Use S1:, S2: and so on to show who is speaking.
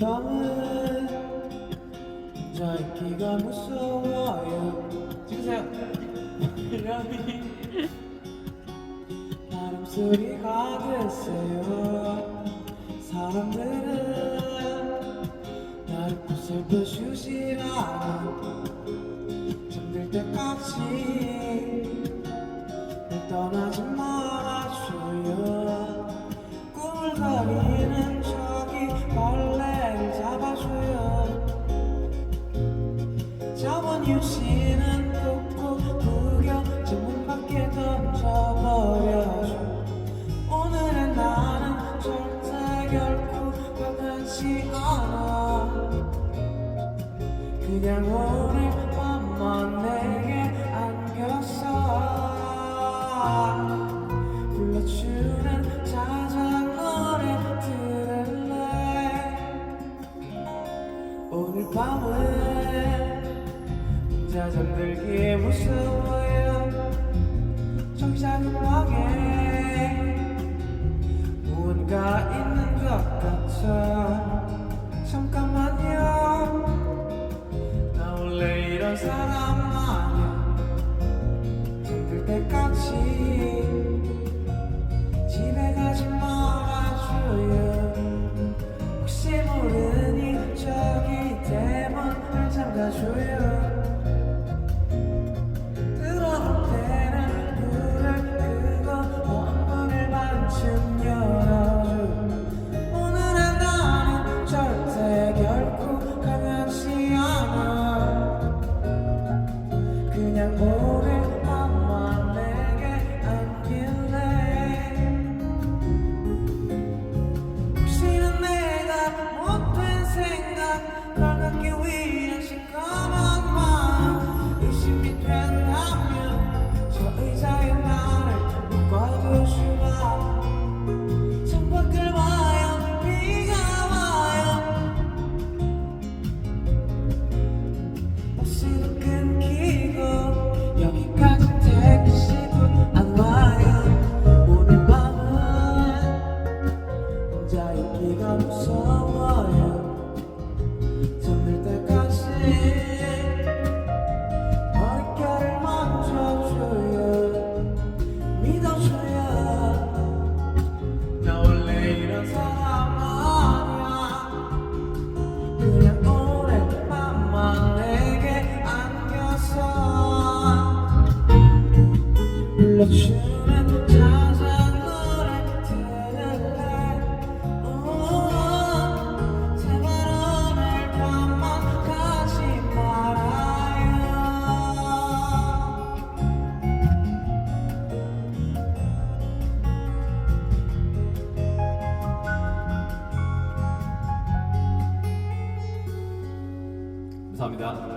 S1: 밤은 자 있기가 무서워요. 주세요. 람이 바람 소리가 글쎄요. 사람들은 나를 꽃을 주지 않아. 잠들 때까지 날 떠나 유씨는 꾹꾹 구겨 제문 밖에 던져버려줘. 오늘의 나는 절대 결코 변하지 않아. 그냥 오늘 밤만 내게 안겼어 불러주는 노래 들을래. 오늘 밤은 혼자 잠들기 무서워요. 방에 무언가 있는 것 같아. 잠깐만요. 나 원래 이런 사람 아니야. 잠들 때까지
S2: 감사합니다.